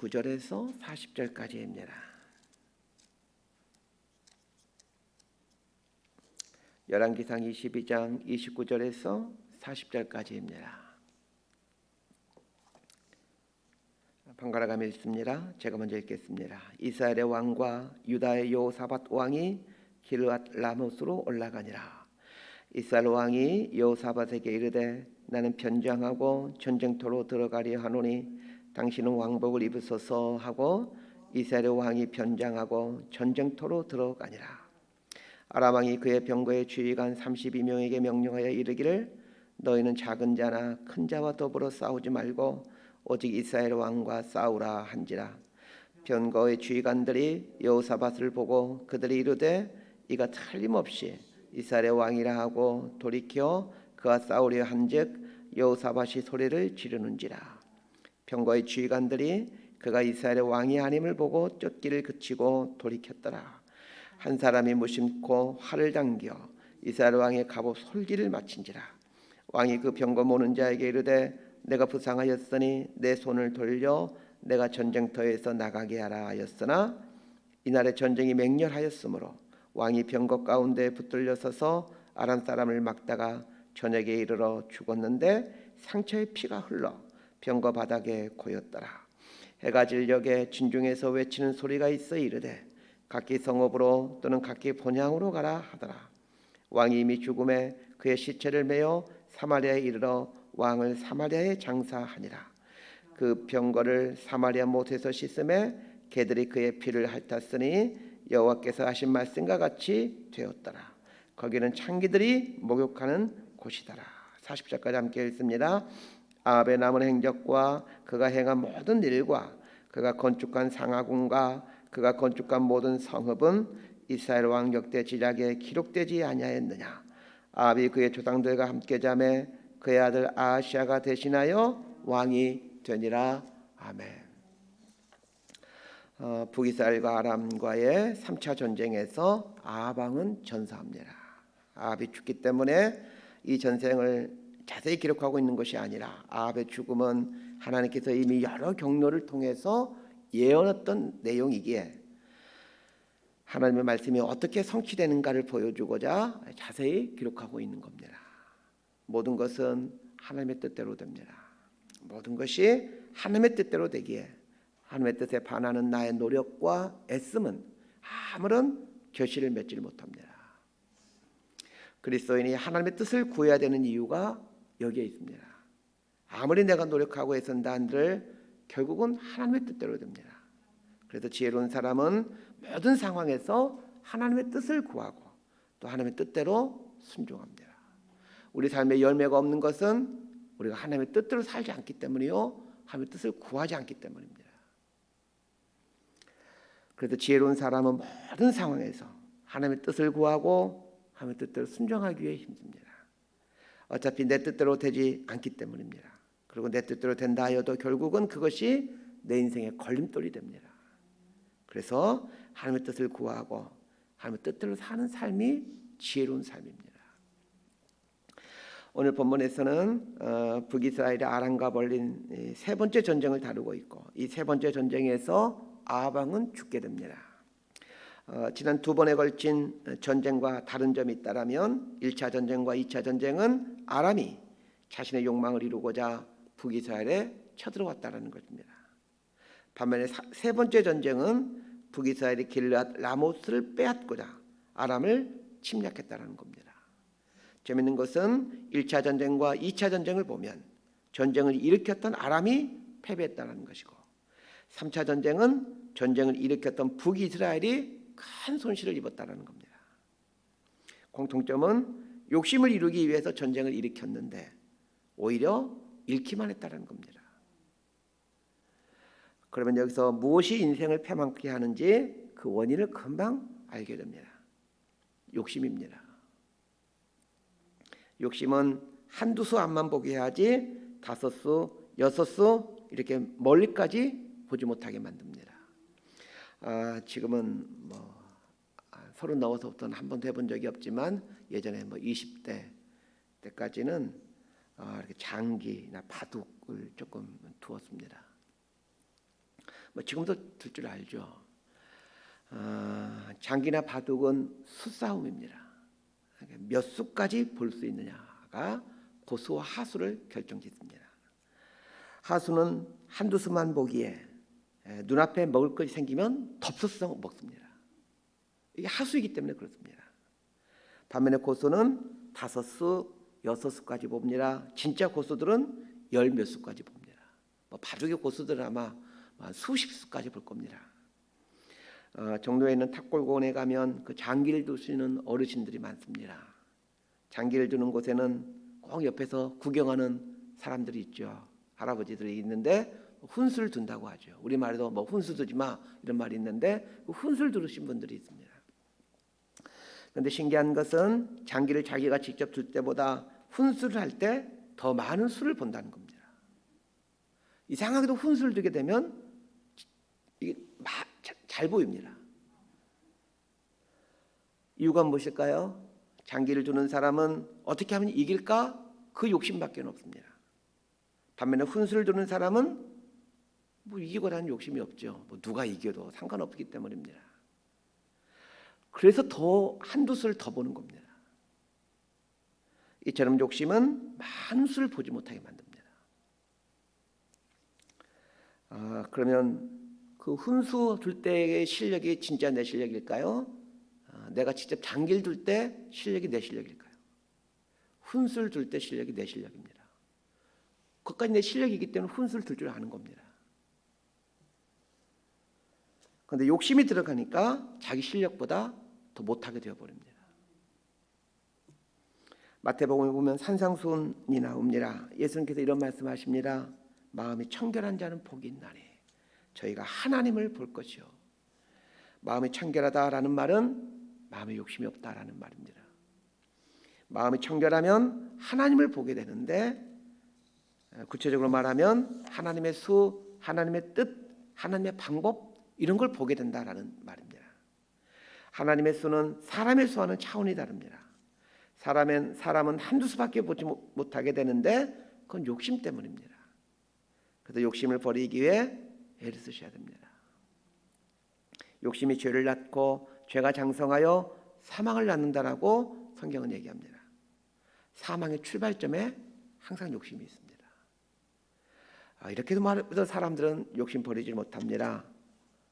29절에서 40절까지입니다. 열왕기상 22장 29절에서 40절까지입니다. 번갈아가며 읽습니다. 제가 먼저 읽겠습니다. 이스라엘의 왕과 유다의 여호사밧 왕이 기르앗 라모스로 올라가니라. 이스라엘 왕이 여호사밧에게 이르되 나는 변장하고 전쟁터로 들어가려 하노니 당신은 왕복을 입으소서 하고 이스라엘 왕이 변장하고 전쟁터로 들어가니라. 아람 왕이 그의 병거의 주의관 32명에게 명령하여 이르기를 너희는 작은 자나 큰 자와 더불어 싸우지 말고 오직 이스라엘 왕과 싸우라 한지라 변거의 주의관들이 여호사밧을 보고 그들이 이르되 이가 틀림없이 이스라엘 왕이라 하고 돌이켜 그와 싸우려 한즉 여호사밧이 소리를 지르는지라 병거의 주의관들이 그가 이스라엘 왕이 아님을 보고 쫓기를 그치고 돌이켰더라. 한 사람이 무심코 활을 당겨 이스라엘 왕의 갑옷 솔기를 마친지라. 왕이 그 병거 모는 자에게 이르되 내가 부상하였으니 내 손을 돌려 내가 전쟁터에서 나가게 하라 하였으나 이날의 전쟁이 맹렬하였으므로 왕이 병거 가운데 붙들려 서서 아람 사람을 막다가 저녁에 이르러 죽었는데 상처에 피가 흘러 병거 바닥에 고였더라 해가 질녘에 진중에서 외치는 소리가 있어 이르되 각기 성읍으로 또는 각기 본향으로 가라 하더라 왕이 이미 죽음에 그의 시체를 메어 사마리아에 이르러 왕을 사마리아에 장사하니라. 그 병거를 사마리아 못에서 씻음에 개들이 그의 피를 핥았으니 여호와께서 하신 말씀과 같이 되었더라. 거기는 창기들이 목욕하는 곳이더라. 40절까지 함께 읽습니다. 아합의 남은 행적과 그가 행한 모든 일과 그가 건축한 상하궁과 그가 건축한 모든 성읍은 이스라엘 왕 역대 지략에 기록되지 아니하였느냐. 아합이 그의 조상들과 함께 잠에 그의 아들 아시아가 대신하여 왕이 되니라 아멘. 어, 북이스라엘과 아람과의 3차 전쟁에서 아방은 전사합니다. 아합이 죽기 때문에 이 전쟁을 자세히 기록하고 있는 것이 아니라 아합의 죽음은 하나님께서 이미 여러 경로를 통해서 예언했던 내용이기에 하나님의 말씀이 어떻게 성취되는가를 보여주고자 자세히 기록하고 있는 겁니다. 모든 것은 하나님의 뜻대로 됩니다. 모든 것이 하나님의 뜻대로 되기에 하나님의 뜻에 반하는 나의 노력과 애씀은 아무런 결실을 맺지를 못합니다. 그리스도인이 하나님의 뜻을 구해야 되는 이유가 여기에 있습니다. 아무리 내가 노력하고 애쓴다 한들 결국은 하나님의 뜻대로 됩니다. 그래서 지혜로운 사람은 모든 상황에서 하나님의 뜻을 구하고 또 하나님의 뜻대로 순종합니다. 우리 삶에 열매가 없는 것은 우리가 하나님의 뜻대로 살지 않기 때문이요. 하나님의 뜻을 구하지 않기 때문입니다. 그래서 지혜로운 사람은 모든 상황에서 하나님의 뜻을 구하고 하나님의 뜻대로 순종하기 위해 힘듭니다. 어차피 내 뜻대로 되지 않기 때문입니다. 그리고 내 뜻대로 된다 하여도 결국은 그것이 내 인생의 걸림돌이 됩니다. 그래서 하나님의 뜻을 구하고 하나님의 뜻대로 사는 삶이 지혜로운 삶입니다. 오늘 본문에서는 어, 북이스라엘의 아람과 벌린 세 번째 전쟁을 다루고 있고 이 세 번째 전쟁에서 아방은 죽게 됩니다. 어, 지난 두 번에 걸친 전쟁과 다른 점이 있다라면 1차 전쟁과 2차 전쟁은 아람이 자신의 욕망을 이루고자 북이스라엘에 쳐들어왔다라는 것입니다. 반면에 세 번째 전쟁은 북이스라엘이 길앗 라모스를 빼앗고자 아람을 침략했다는 겁니다. 재밌는 것은 1차 전쟁과 2차 전쟁을 보면 전쟁을 일으켰던 아람이 패배했다는 것이고 3차 전쟁은 전쟁을 일으켰던 북이스라엘이 큰 손실을 입었다는 겁니다. 공통점은 욕심을 이루기 위해서 전쟁을 일으켰는데 오히려 잃기만 했다는 겁니다. 그러면 여기서 무엇이 인생을 패망케 하는지 그 원인을 금방 알게 됩니다. 욕심입니다. 욕심은 한두 수 앞만 보게 해야지 다섯 수, 여섯 수 이렇게 멀리까지 보지 못하게 만듭니다. 아, 지금은 뭐 아, 서른 넘어서부터는 한 번도 해본 적이 없지만 예전에 뭐 20대 때까지는 아, 이렇게 장기나 바둑을 조금 두었습니다. 뭐 지금도 들 줄 알죠. 아, 장기나 바둑은 수싸움입니다. 몇 수까지 볼 수 있느냐가 고수와 하수를 결정짓습니다. 하수는 한두 수만 보기에 에, 눈앞에 먹을 것이 생기면 덥석서 먹습니다. 이게 하수이기 때문에 그렇습니다. 반면에 고수는 다섯 수, 여섯 수까지 봅니다. 진짜 고수들은 열 몇 수까지 봅니다. 뭐 바둑의 고수들은 아마 한 수십 수까지 볼 겁니다. 어, 종로에 있는 탁골공원에 가면 그 장기를 있는 어르신들이 많습니다. 장기를 두는 곳에는 꼭 옆에서 구경하는 사람들이 있죠. 할아버지들이 있는데 훈수를 둔다고 하죠. 우리 말에도 뭐 훈수 두지 마 이런 말이 있는데 그 훈수를 두르신 분들이 있습니다. 그런데 신기한 것은 장기를 자기가 직접 둘 때보다 훈수를 할 때 더 많은 수를 본다는 겁니다. 이상하게도 훈수를 두게 되면 이게 마- 자- 잘 보입니다. 이유가 무엇일까요? 장기를 두는 사람은 어떻게 하면 이길까? 그 욕심밖에 없습니다. 반면에 훈수를 두는 사람은 뭐 이기고라는 욕심이 없죠. 뭐 누가 이겨도 상관없기 때문입니다. 그래서 더 한두 수를 더 보는 겁니다. 이처럼 욕심은 많은 수를 보지 못하게 만듭니다. 아, 그러면 그 훈수 둘 때의 실력이 진짜 내 실력일까요? 아, 내가 직접 장기를 둘 때 실력이 내 실력일까요? 훈수를 둘 때 실력이 내 실력입니다. 그것까지 내 실력이기 때문에 훈수를 둘 줄 아는 겁니다. 그런데 욕심이 들어가니까 자기 실력보다 더 못하게 되어버립니다. 마태복음에 보면 산상수훈이 나 옵니다. 예수님께서 이런 말씀하십니다. 마음이 청결한 자는 복이 있나니 저희가 하나님을 볼 것이요. 마음이 청결하다라는 말은 마음에 욕심이 없다라는 말입니다. 마음이 청결하면 하나님을 보게 되는데 구체적으로 말하면 하나님의 수, 하나님의 뜻, 하나님의 방법 이런 걸 보게 된다라는 말입니다. 하나님의 수는 사람의 수와는 차원이 다릅니다. 사람은 사람은 한두 수밖에 보지 못- 못하게 되는데 그건 욕심 때문입니다. 그래서 욕심을 버리기 위해 애를 쓰셔야 됩니다. 욕심이 죄를 낳고 죄가 장성하여 사망을 낳는다라고 성경은 얘기합니다. 사망의 출발점에 항상 욕심이 있습니다. 아, 이렇게도 말해도 사람들은 욕심 버리지 못합니다.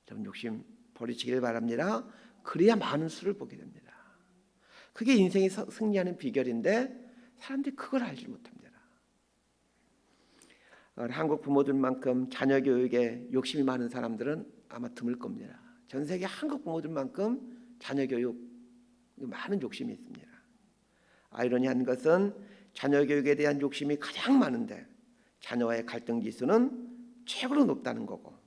좀 욕심 버리시길 바랍니다. 그래야 많은 수를 보게 됩니다. 그게 인생이 서- 승리하는 비결인데 사람들이 그걸 알지 못합니다. 어, 한국 부모들만큼 자녀 교육에 욕심이 많은 사람들은 아마 드물 겁니다. 전 세계 한국 부모들만큼 자녀 교육 많은 욕심이 있습니다. 아이러니한 것은 자녀 교육에 대한 욕심이 가장 많은데 자녀와의 갈등 지수는 최고로 높다는 거고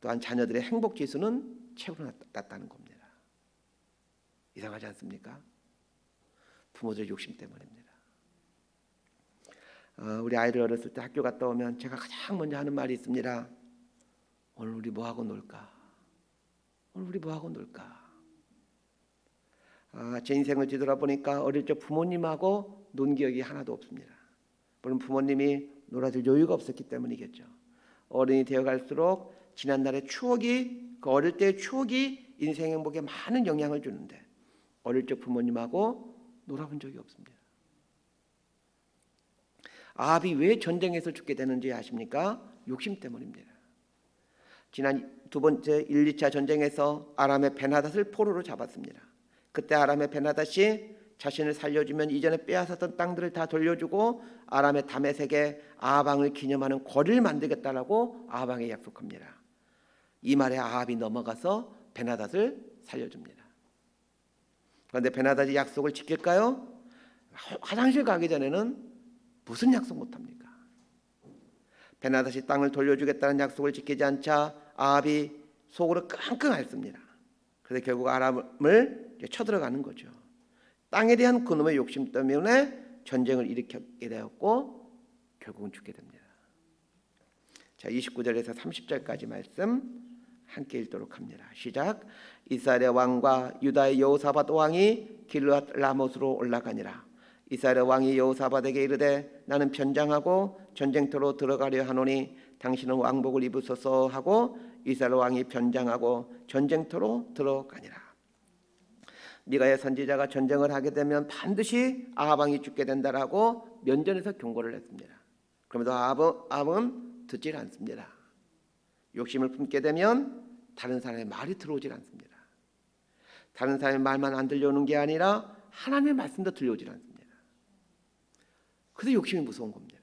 또한 자녀들의 행복 지수는 최고로 낮- 낮다는 겁니다. 이상하지 않습니까? 부모들의 욕심 때문입니다. 어, 우리 아이를 어렸을 때 학교 갔다 오면 제가 가장 먼저 하는 말이 있습니다. 오늘 우리 뭐 하고 놀까? 오늘 우리 뭐 하고 놀까? 아, 제 인생을 뒤돌아보니까 어릴 적 부모님하고 논 기억이 하나도 없습니다. 물론 부모님이 놀아줄 여유가 없었기 때문이겠죠. 어른이 되어갈수록 지난날의 추억이 그 어릴 때의 추억이 인생 행복에 많은 영향을 주는데 어릴 적 부모님하고 놀아본 적이 없습니다. 아합이 왜 전쟁에서 죽게 되는지 아십니까? 욕심 때문입니다. 지난 두 번째 1, 2차 전쟁에서 아람의 베나닷을 포로로 잡았습니다. 그때 아람의 베나닷이 자신을 살려주면 이전에 빼앗았던 땅들을 다 돌려주고 아람의 다메섹에 아합왕을 기념하는 거리를 만들겠다라고 아합왕에 약속합니다. 이 말에 아합이 넘어가서 베나닷을 살려줍니다. 그런데 베나닷이 약속을 지킬까요? 화- 화장실 가기 전에는 무슨 약속 못합니까? 베나닷이 땅을 돌려주겠다는 약속을 지키지 않자 아합이 속으로 끙끙 앓습니다. 그래서 결국 아람을 쳐들어가는 거죠. 땅에 대한 그놈의 욕심 때문에 전쟁을 일으키게 되었고 결국은 죽게 됩니다. 자, 29절에서 30절까지 말씀 함께 읽도록 합니다. 시작. 이스라엘의 왕과 유다의 여호사밧 왕이 길르앗 라못으로 올라가니라. 이스라엘 왕이 여호사밧에게 이르되 나는 변장하고 전쟁터로 들어가려 하노니 당신은 왕복을 입으소서 하고 이스라엘 왕이 변장하고 전쟁터로 들어가니라. 미가의 선지자가 전쟁을 하게 되면 반드시 아합 왕이 죽게 된다라고 면전에서 경고를 했습니다. 그러면서 아합은 듣질 않습니다. 욕심을 품게 되면 다른 사람의 말이 들어오질 않습니다. 다른 사람의 말만 안 들려오는 게 아니라 하나님의 말씀도 들려오질 않습니다. 그래서 욕심이 무서운 겁니다.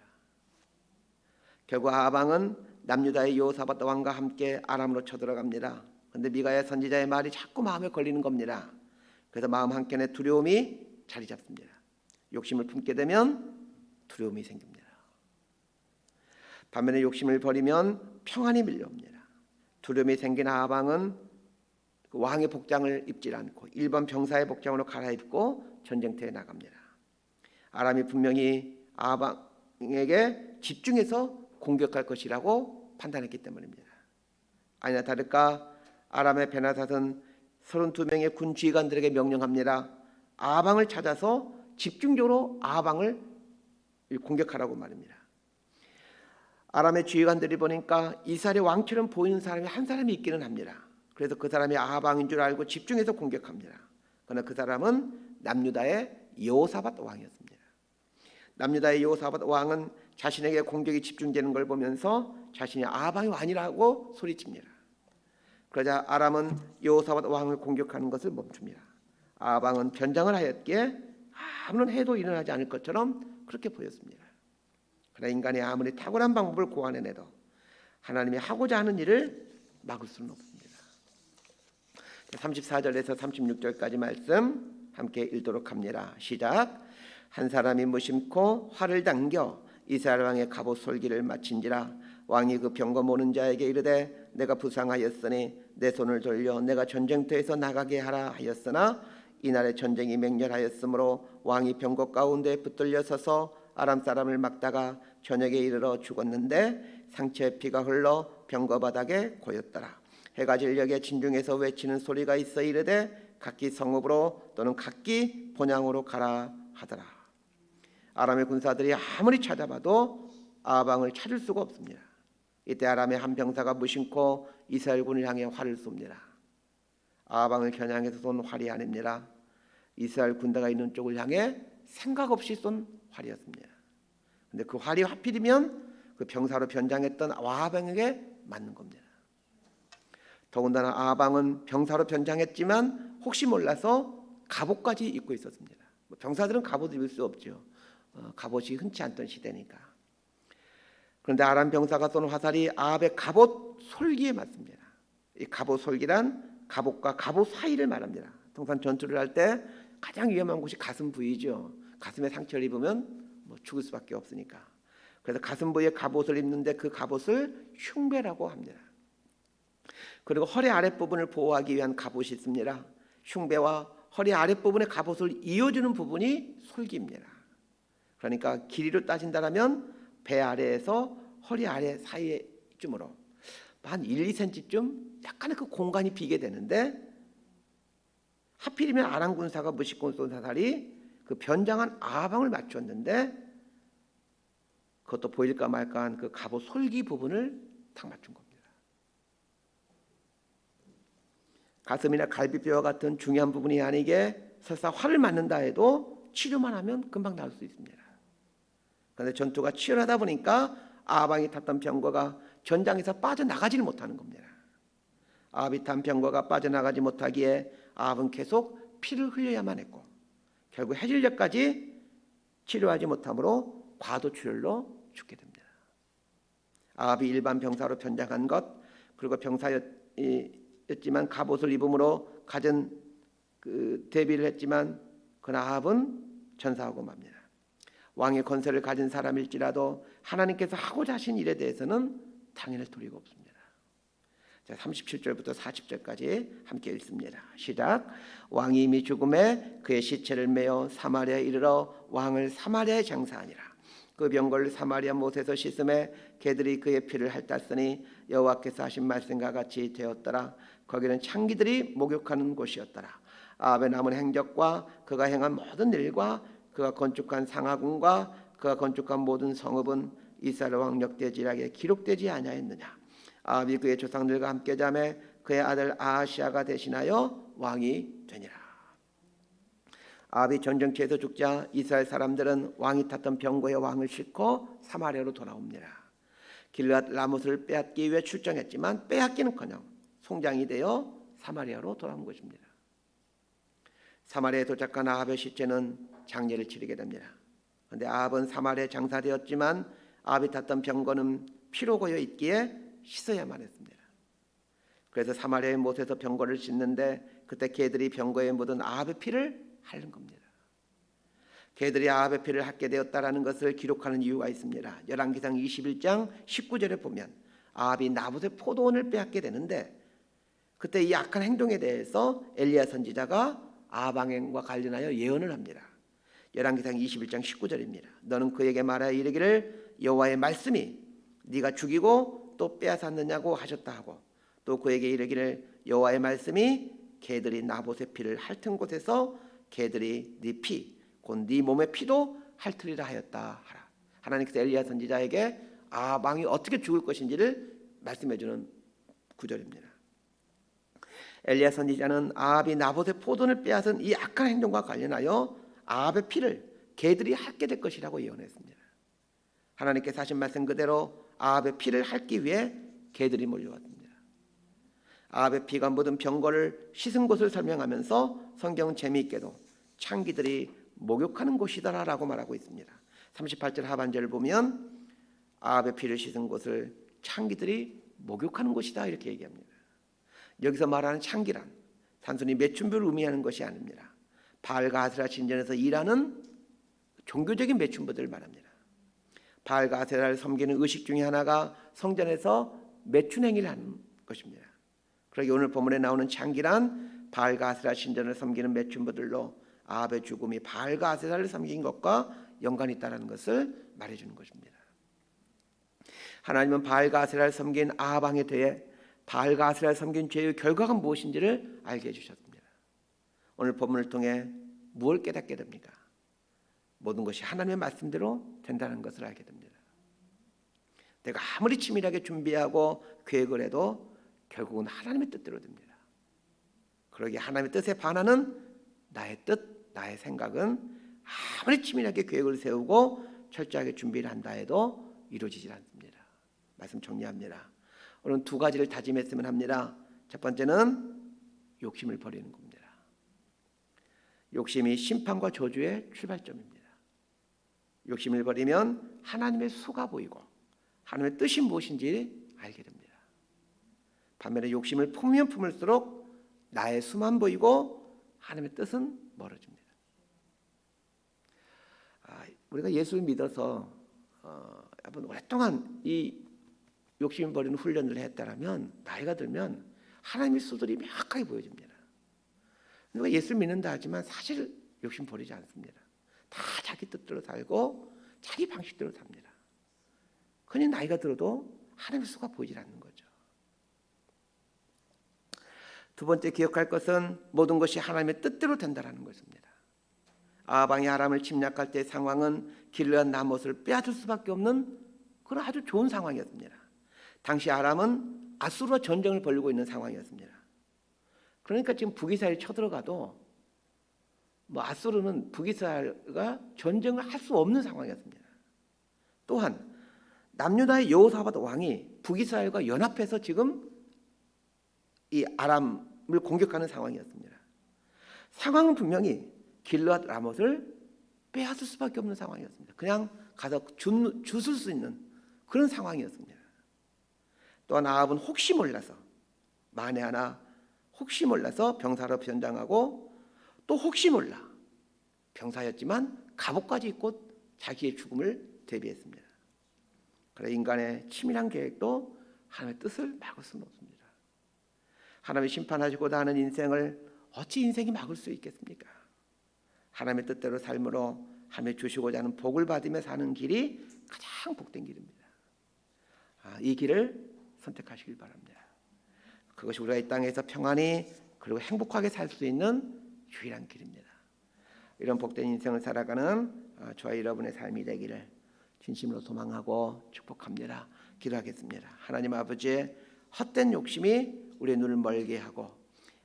결국 아방은 남유다의 요사밧 왕과 함께 아람으로 쳐들어갑니다. 그런데 미가의 선지자의 말이 자꾸 마음에 걸리는 겁니다. 그래서 마음 한켠에 두려움이 자리 잡습니다. 욕심을 품게 되면 두려움이 생깁니다. 반면에 욕심을 버리면 평안이 밀려옵니다. 두려움이 생긴 아방은 그 왕의 복장을 입지 않고 일반 병사의 복장으로 갈아입고 전쟁터에 나갑니다. 아람이 분명히 아방에게 집중해서 공격할 것이라고 판단했기 때문입니다. 아니나 다를까 아람의 베나닷은 32명의 군 지휘관들에게 명령합니다. 아방을 찾아서 집중적으로 아방을 공격하라고 말입니다. 아람의 지휘관들이 보니까 이스라엘의 왕처럼 보이는 사람이 한 사람이 있기는 합니다. 그래서 그 사람이 아방인 줄 알고 집중해서 공격합니다. 그러나 그 사람은 남유다의 여호사밧 왕이었습니다. 남유다의 여호사밧 왕은 자신에게 공격이 집중되는 걸 보면서 자신이 아방의 왕이라고 소리칩니다. 그러자 아람은 여호사밧 왕을 공격하는 것을 멈춥니다. 아방은 변장을 하였기에 아무런 해도 일어나지 않을 것처럼 그렇게 보였습니다. 그러나 인간이 아무리 탁월한 방법을 고안해내도 하나님이 하고자 하는 일을 막을 수는 없습니다. 34절에서 36절까지 말씀 함께 읽도록 합니다. 시작. 한 사람이 무심코 활을 당겨 이스라엘 왕의 갑옷 솔기를 마친지라 왕이 그 병거 모는 자에게 이르되 내가 부상하였으니 내 손을 돌려 내가 전쟁터에서 나가게 하라 하였으나 이날에 전쟁이 맹렬하였으므로 왕이 병거 가운데 붙들려 서서 아람 사람을 막다가 저녁에 이르러 죽었는데 상처에 피가 흘러 병거 바닥에 고였더라 해가 질녘에 진중에서 외치는 소리가 있어 이르되 각기 성읍으로 또는 각기 본향으로 가라 하더라 아람의 군사들이 아무리 찾아봐도 아방을 찾을 수가 없습니다. 이때 아람의 한 병사가 무심코 이스라엘군을 향해 활을 쏩니다. 아방을 겨냥해서 쏜 활이 아닙니다. 이스라엘 군대가 있는 쪽을 향해 생각 없이 쏜 활이었습니다. 근데 그 활이 하필이면 그 병사로 변장했던 아방에게 맞는 겁니다. 더군다나 아방은 병사로 변장했지만 혹시 몰라서 갑옷까지 입고 있었습니다. 뭐 병사들은 갑옷 입을 수 없죠. 어, 갑옷이 흔치 않던 시대니까. 그런데 아람 병사가 쏜 화살이 아합의 갑옷 솔기에 맞습니다. 이 갑옷 솔기란 갑옷과 갑옷 사이를 말합니다. 통상 전투를 할 때 가장 위험한 곳이 가슴 부위죠. 가슴에 상처를 입으면 뭐 죽을 수밖에 없으니까. 그래서 가슴 부위에 갑옷을 입는데 그 갑옷을 흉배라고 합니다. 그리고 허리 아랫부분을 보호하기 위한 갑옷이 있습니다. 흉배와 허리 아랫부분의 갑옷을 이어주는 부분이 솔기입니다. 그러니까 길이로 따진다면 배 아래에서 허리 아래 사이쯤으로 한 1, 2cm쯤 약간의 그 공간이 비게 되는데 하필이면 아람 군사가 무식군 쏜 사살이 그 변장한 아방을 맞췄는데 그것도 보일까 말까 한 그 갑옷 솔기 부분을 탁 맞춘 겁니다. 가슴이나 갈비뼈와 같은 중요한 부분이 아니게 설사 활을 맞는다 해도 치료만 하면 금방 나을 수 있습니다. 그런데 전투가 치열하다 보니까 아방이 탔던 병거가 전장에서 빠져나가지를 못하는 겁니다. 아합이 탄 병거가 빠져나가지 못하기에 아합은 계속 피를 흘려야만 했고 결국 해질녘까지 치료하지 못하므로 과도출혈로 죽게 됩니다. 아합이 일반 병사로 변장한 것 그리고 병사였지만 갑옷을 입음으로 가진 그 대비를 했지만 그 아합은 전사하고 맙니다. 왕의 권세를 가진 사람일지라도 하나님께서 하고자 하신 일에 대해서는 당연할 도리가 없습니다. 자, 37절부터 40절까지 함께 읽습니다. 시작. 왕이 이미 죽음에 그의 시체를 메어 사마리아에 이르러 왕을 사마리아에 장사하니라. 그 병걸 사마리아 못에서 씻음에 개들이 그의 피를 핥았으니 여호와께서 하신 말씀과 같이 되었더라. 거기는 창기들이 목욕하는 곳이었더라. 아합의 남은 행적과 그가 행한 모든 일과 그가 건축한 상하궁과 그가 건축한 모든 성읍은 이스라엘 왕 역대지락에 기록되지 아니하였느냐 아합이 그의 조상들과 함께 자매 그의 아들 아하시아가 대신하여 왕이 되니라. 아합이 전쟁터에서 죽자 이스라엘 사람들은 왕이 탔던 병거의 왕을 싣고 사마리아로 돌아옵니다. 길앗 라못을 빼앗기 위해 출정했지만 빼앗기는커녕 송장이 되어 사마리아로 돌아온 것입니다. 사마리아에 도착한 아합의 시체는 장례를 치르게 됩니다. 그런데 아합은 사마리아에 장사되었지만 아합이 탔던 병거는 피로 고여 있기에 씻어야만 했습니다. 그래서 사마리아의 못에서 병거를 씻는데 그때 개들이 병거에 묻은 아합의 피를 핥는 겁니다. 개들이 아합의 피를 핥게 되었다라는 것을 기록하는 이유가 있습니다. 열왕기상 21장 19절에 보면 아합이 나봇의 포도원을 빼앗게 되는데 그때 이 악한 행동에 대해서 엘리야 선지자가 아합 왕과 관련하여 예언을 합니다. 열왕기상 21장 19절입니다. 너는 그에게 말하여 이르기를 여호와의 말씀이 네가 죽이고 또 빼앗았느냐고 하셨다 하고 또 그에게 이르기를 여호와의 말씀이 개들이 나봇의 피를 핥은 곳에서 개들이 네 피, 곧 네 몸의 피도 핥으리라 하였다 하라. 하나님께서 엘리야 선지자에게 아 왕이 어떻게 죽을 것인지를 말씀해 주는 구절입니다. 엘리야 선지자는 아합이 나봇의 포도를 빼앗은 이 악한 행동과 관련하여 아합의 피를 개들이 핥게 될 것이라고 예언했습니다. 하나님께서 하신 말씀 그대로 아합의 피를 핥기 위해 개들이 몰려왔습니다. 아합의 피가 묻은 병거를 씻은 곳을 설명하면서 성경 재미있게도 창기들이 목욕하는 곳이다라고 말하고 있습니다. 38절 하반절을 보면 아합의 피를 씻은 곳을 창기들이 목욕하는 곳이다 이렇게 얘기합니다. 여기서 말하는 창기란 단순히 매춘부를 의미하는 것이 아닙니다. 바알과 아세라 신전에서 일하는 종교적인 매춘부들을 말합니다. 바알과 아세라를 섬기는 의식 중에 하나가 성전에서 매춘 행위를 하는 것입니다. 그러기 오늘 본문에 나오는 창기란 바알과 아세라 신전을 섬기는 매춘부들로 아합의 죽음이 바알과 아세라를 섬긴 것과 연관이 있다는 것을 말해주는 것입니다. 하나님은 바알과 아세라를 섬긴 아합 왕에 대해 바알과 아세라를 섬긴 죄의 결과가 무엇인지를 알게 해주셨습니다. 오늘 본문을 통해 무엇을 깨닫게 됩니까? 모든 것이 하나님의 말씀대로 된다는 것을 알게 됩니다. 내가 아무리 치밀하게 준비하고 계획을 해도 결국은 하나님의 뜻대로 됩니다. 그러기에 하나님의 뜻에 반하는 나의 뜻, 나의 생각은 아무리 치밀하게 계획을 세우고 철저하게 준비를 한다 해도 이루어지질 않습니다. 말씀 정리합니다. 오늘 두 가지를 다짐했으면 합니다. 첫 번째는 욕심을 버리는 겁니다. 욕심이 심판과 저주의 출발점입니다. 욕심을 버리면 하나님의 수가 보이고 하나님의 뜻이 무엇인지 알게 됩니다. 반면에 욕심을 품으면 품을수록 나의 수만 보이고 하나님의 뜻은 멀어집니다. 아, 우리가 예수를 믿어서 어, 오랫동안 이 욕심 버리는 훈련을 했다라면 나이가 들면 하나님의 수들이 명확하게 보여집니다. 누가 예수를 믿는다 하지만 사실 욕심 버리지 않습니다. 다 자기 뜻대로 살고 자기 방식대로 삽니다. 그냥 나이가 들어도 하나님의 수가 보이질 않는 거죠. 두 번째 기억할 것은 모든 것이 하나님의 뜻대로 된다는 것입니다. 아방이 아람을 침략할 때 상황은 길르한 나못을 빼앗을 수밖에 없는 그런 아주 좋은 상황이었습니다. 당시 아람은 아수르와 전쟁을 벌이고 있는 상황이었습니다. 그러니까 지금 북이스라엘이 쳐들어가도 뭐 아수르는 북이스라엘과 전쟁을 할 수 없는 상황이었습니다. 또한 남유다의 여호사밧 왕이 북이스라엘과 연합해서 지금 이 아람을 공격하는 상황이었습니다. 상황은 분명히 길르앗 라못을 빼앗을 수밖에 없는 상황이었습니다. 그냥 가서 주, 주술 수 있는 그런 상황이었습니다. 또한 아합은 혹시 몰라서 만에 하나 혹시 몰라서 병사로 변장하고 또 혹시 몰라 병사였지만 갑옷까지 입고 자기의 죽음을 대비했습니다. 그래 인간의 치밀한 계획도 하나님의 뜻을 막을 수는 없습니다. 하나님이 심판하시고자 하는 인생을 어찌 인생이 막을 수 있겠습니까? 하나님의 뜻대로 삶으로 하나님이 주시고자 하는 복을 받으며 사는 길이 가장 복된 길입니다. 아, 이 길을 선택하시길 바랍니다. 그것이 우리가 이 땅에서 평안히 그리고 행복하게 살 수 있는 유일한 길입니다. 이런 복된 인생을 살아가는 어, 저와 여러분의 삶이 되기를 진심으로 소망하고 축복합니다. 기도하겠습니다. 하나님 아버지 헛된 욕심이 우리의 눈을 멀게 하고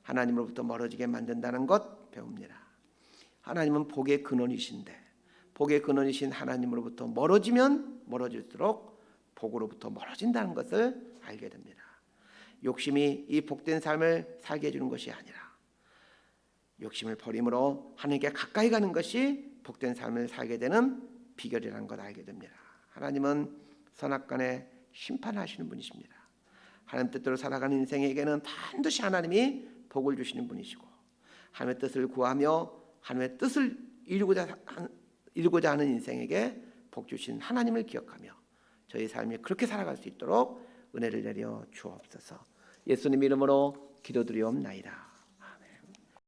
하나님으로부터 멀어지게 만든다는 것 배웁니다. 하나님은 복의 근원이신데 복의 근원이신 하나님으로부터 멀어지면 멀어질수록 복으로부터 멀어진다는 것을 알게 됩니다. 욕심이 이 복된 삶을 살게 해주는 것이 아니라 욕심을 버림으로 하나님께 가까이 가는 것이 복된 삶을 살게 되는 비결이라는 걸 알게 됩니다. 하나님은 선악간에 심판하시는 분이십니다. 하나님 뜻대로 살아가는 인생에게는 반드시 하나님이 복을 주시는 분이시고 하나님의 뜻을 구하며 하나님의 뜻을 이루고자 한- 이루고자 하는 인생에게 복 주신 하나님을 기억하며 저희 삶이 그렇게 살아갈 수 있도록 은혜를 내려 주옵소서. 예수님 이름으로 기도드리옵나이다.